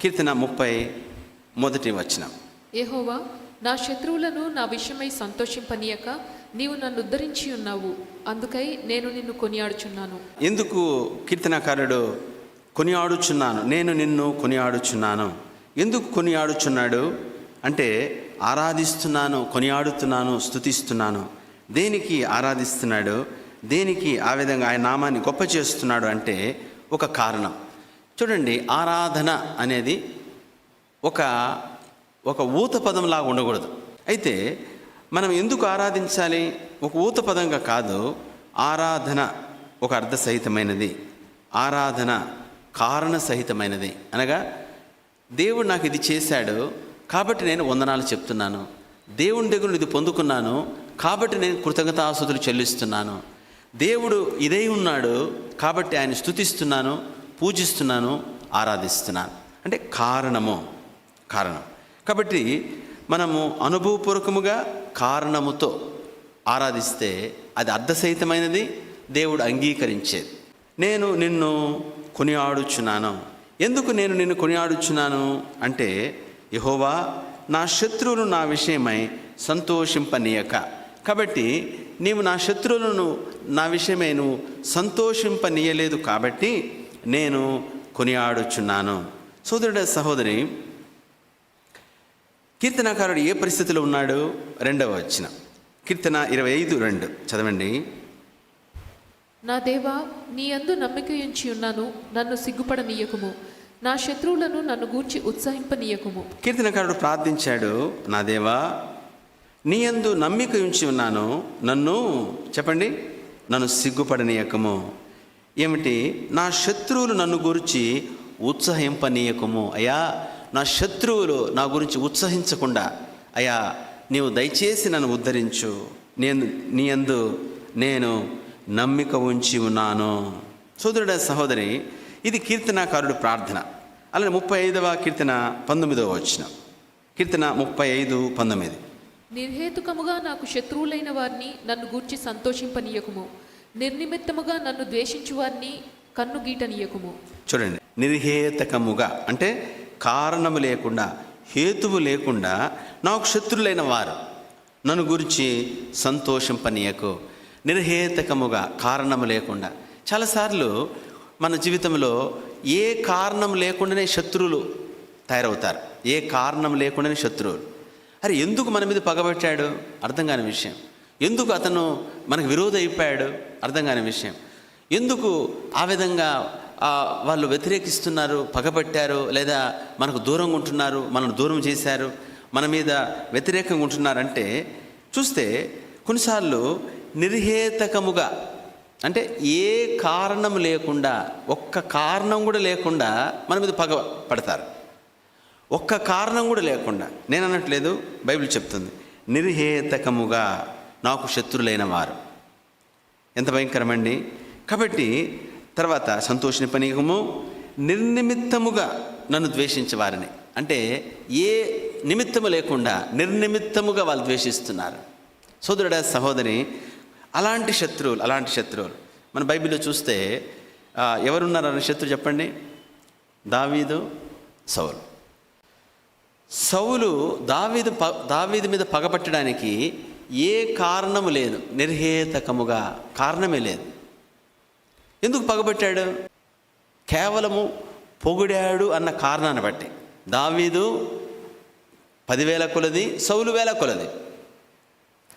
కీర్తన ముప్పై మొదటి వచనం. యెహోవా నా శత్రువులను నా విషయమై సంతోషింపనీయక నీవు నన్ను ఉద్ధరించి ఉన్నావు. అందుకై నేను నిన్ను కొనియాడుచున్నాను. ఎందుకు కీర్తనకారుడు కొనియాడుచున్నాను? నేను నిన్ను కొనియాడుచున్నాను. ఎందుకు కొనియాడుచున్నాడు? అంటే ఆరాధిస్తున్నాను కొనియాడుతున్నాను స్తుతిస్తున్నాను. దేనికి ఆరాధిస్తున్నాడు? దేనికి ఆ విధంగా ఆయన నామాన్ని గొప్ప చేస్తున్నాడు అంటే ఒక కారణం. చూడండి ఆరాధన అనేది ఒక ఒక ఊత పదంలాగా ఉండకూడదు. అయితే మనం ఎందుకు ఆరాధించాలి? ఒక ఊత పదంగా కాదు ఆరాధన ఒక అర్థ సహితమైనది ఆరాధన కారణ సహితమైనది. అనగా దేవుడు నాకు ఇది చేశాడు కాబట్టి నేను వందనాలు చెప్తున్నాను. దేవుని దగ్గర ఇది పొందుకున్నాను కాబట్టి నేను కృతజ్ఞతాసుతులు చెల్లిస్తున్నాను. దేవుడు ఇదై ఉన్నాడు కాబట్టి ఆయన స్తుతిస్తున్నాను పూజిస్తున్నాను ఆరాధిస్తున్నాను. అంటే కారణము కారణం. కాబట్టి మనము అనుభవపూర్వకముగా కారణముతో ఆరాధిస్తే అది అర్ధసహితమైనది దేవుడు అంగీకరించేది. నేను నిన్ను కొనియాడుచున్నాను. ఎందుకు నేను నిన్ను కొనియాడుచున్నాను అంటే యహోవా నా శత్రువులు నా విషయమై సంతోషింపనీయక. కాబట్టి నీవు నా శత్రువులను నా విషయమై నువ్వు సంతోషింపనీయలేదు కాబట్టి నేను కొనియాడుచున్నాను. సోదరుడ సహోదరి కీర్తనాకారుడు ఏ పరిస్థితిలో ఉన్నాడు? రెండవ వచ్చిన కీర్తన ఇరవై ఐదు రెండు. చదవండి. నా దేవా నీ అందు నమ్మిక ఉంచి ఉన్నాను. నన్ను సిగ్గుపడనీయకుము. నా శత్రువులను నన్ను గూర్చి ఉత్సహింపనీయకుము. కీర్తనకారుడు ప్రార్థించాడు నా దేవా నీ యందు నమ్మిక ఉంచి ఉన్నాను. నన్ను చెప్పండి నన్ను సిగ్గుపడనీయకము. ఏమిటి? నా శత్రువులు నన్ను గురించి ఉత్సహింపనీయకము. అయ్యా నా శత్రువులు నా గురించి ఉత్సహించకుండా అయ్యా నీవు దయచేసి నన్ను ఉద్ధరించు. నేను నీ అందు నేను నమ్మిక ఉంచి ఉన్నాను. సోదరుడ సహోదరి ఇది కీర్తనాకారుడు ప్రార్థన. అలానే ముప్పై ఐదవ కీర్తన పంతొమ్మిదవ వచ్చిన కీర్తన ముప్పై ఐదు పంతొమ్మిది. నిర్హేతుకముగా నాకు శత్రువులైన వారిని నన్ను గూర్చి సంతోషింపనీయకుము. నిర్నిమిత్తముగా నన్ను ద్వేషించు వారిని కన్ను గీటనీయకుము చూడండి నిర్హేతకముగా అంటే కారణము లేకుండా హేతువు లేకుండా నాకు శత్రులైన వారు నన్ను గురించి సంతోషింపనీయకు. నిర్హేతకముగా కారణము లేకుండా. చాలాసార్లు మన జీవితంలో ఏ కారణం లేకుండానే శత్రువులు తయారవుతారు. ఏ కారణం లేకుండానే శత్రువులు. అరే ఎందుకు మన మీద పగబెట్టాడు? అర్థం కాని విషయం. ఎందుకు అతను మనకు విరోధ అయిపోయాడు అర్థం కాని విషయం. ఎందుకు ఆ విధంగా వాళ్ళు వ్యతిరేకిస్తున్నారు పగబట్టారు లేదా మనకు దూరంగా ఉంటున్నారు మనల్ని దూరం చేశారు మన మీద వ్యతిరేకంగా ఉంటున్నారంటే చూస్తే కొన్నిసార్లు నిర్హేతకముగా అంటే ఏ కారణం లేకుండా ఒక్క కారణం కూడా లేకుండా మన మీద పగ పడతారు. ఒక్క కారణం కూడా లేకుండా నేను అన్నట్లేదు బైబిల్ చెప్తుంది నిర్హేతకముగా. నాకు శత్రులైన వారు. ఎంత భయంకరమండి? కాబట్టి తర్వాత సంతోషిని పనీకము నిర్నిమిత్తముగా నన్ను ద్వేషించే వారిని. అంటే ఏ నిమిత్తము లేకుండా నిర్నిమిత్తముగా వాళ్ళు ద్వేషిస్తున్నారు. సోదరుడా సహోదరి అలాంటి శత్రువులు అలాంటి శత్రువులు. మన బైబిల్లో చూస్తే ఎవరున్నారని శత్రు శత్రువు చెప్పండి? దావీదు సౌలు. సౌలు దావీదు ప దావీదు మీద పగపట్టడానికి ఏ కారణము లేదు. నిర్హేతకముగా కారణమే లేదు. ఎందుకు పగబట్టాడు? కేవలము పొగిడాడు అన్న కారణాన్ని బట్టి. దావీదు పదివేల కొలది సౌలు వేల కొలది.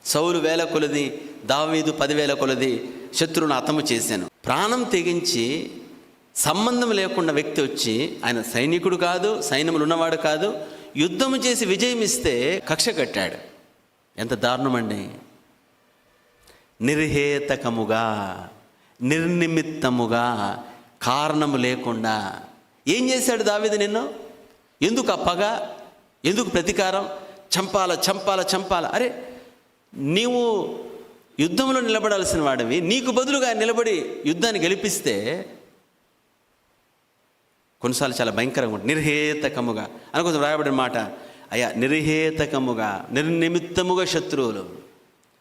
సౌలు వేల కొలది దావీదు పదివేల కొలది శత్రువును అతము చేశాను. ప్రాణం తెగించి సంబంధం లేకుండా వ్యక్తి వచ్చి ఆయన సైనికుడు కాదు సైన్యములు ఉన్నవాడు కాదు యుద్ధము చేసి విజయం ఇస్తే కక్ష కట్టాడు. ఎంత దారుణమండి. నిర్హేతకముగా నిర్నిమిత్తముగా కారణము లేకుండా ఏం చేశాడు దావిది నిన్ను? ఎందుకు ఆ పగ? ఎందుకు ప్రతీకారం? చంపాల చంపాల చంపాల. అరే నీవు యుద్ధంలో నిలబడాల్సిన వాడివి. నీకు బదులుగా నిలబడి యుద్ధాన్ని గెలిపిస్తే కొన్నిసార్లు చాలా భయంకరంగా ఉంటుంది. నిర్హేతకముగా. అని కొంచెం రాయబడిన మాట. అయ్యా నిర్హేతకముగా నిర్నిమిత్తముగా శత్రువులు.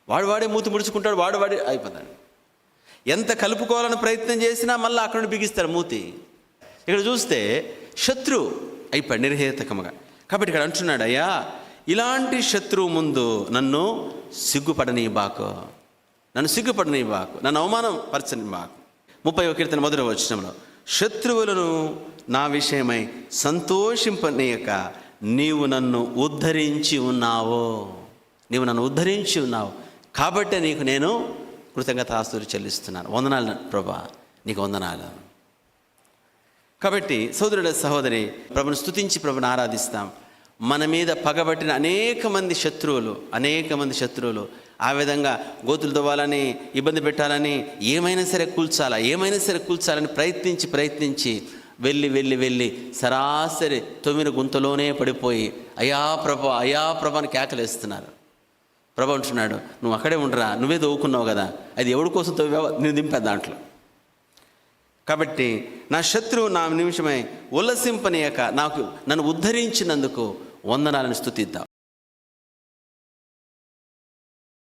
వాడు వాడే మూతి ముడుచుకుంటాడు వాడు వాడే అయిపోతాడు. ఎంత కలుపుకోవాలని ప్రయత్నం చేసినా మళ్ళీ అక్కడ బిగిస్తారు మూతి. ఇక్కడ చూస్తే శత్రు అయిపోయాడు నిర్హేతకముగా. కాబట్టి ఇక్కడ అంటున్నాడు అయ్యా ఇలాంటి శత్రువు ముందు నన్ను సిగ్గుపడని బాకు నన్ను సిగ్గుపడని బాకు నన్ను అవమానం పరచని బాకు ముప్పై కీర్తన మొదటి వచ్చినంలో శత్రువులను నా విషయమై సంతోషింపనీయక నీవు నన్ను ఉద్ధరించి ఉన్నావో. నీవు నన్ను ఉద్ధరించి ఉన్నావు. కాబట్టి నీకు నేను కృతజ్ఞతాస్తులు చెల్లిస్తున్నాను. వందనాలు ప్రభా నీకు వందనాలు. కాబట్టి సోదరుడ సహోదరి ప్రభుని స్తుతించి ప్రభుని ఆరాధిస్తాం. మన మీద పగబట్టిన అనేక మంది శత్రువులు అనేక మంది శత్రువులు ఆ విధంగా గోతులు తవ్వాలని ఇబ్బంది పెట్టాలని ఏమైనా సరే కూల్చాలా ఏమైనా సరే కూల్చాలని ప్రయత్నించి ప్రయత్నించి వెళ్ళి వెళ్ళి వెళ్ళి సరాసరి తొమ్మిది గుంతలోనే పడిపోయి అయా ప్రభ అయా ప్రభ అని కేకలేస్తున్నారు ప్రభ అంటున్నాడు నువ్వు అక్కడే ఉండరా నువ్వే దోవుకున్నావు కదా అది ఎవడి కోసం తవ్వావో నేను దింపే దాంట్లో. కాబట్టి నా శత్రువు నా నిమిషమై ఉల్లసింపనీయక నాకు నన్ను ఉద్ధరించినందుకు వందనాలను స్థుతిద్దాం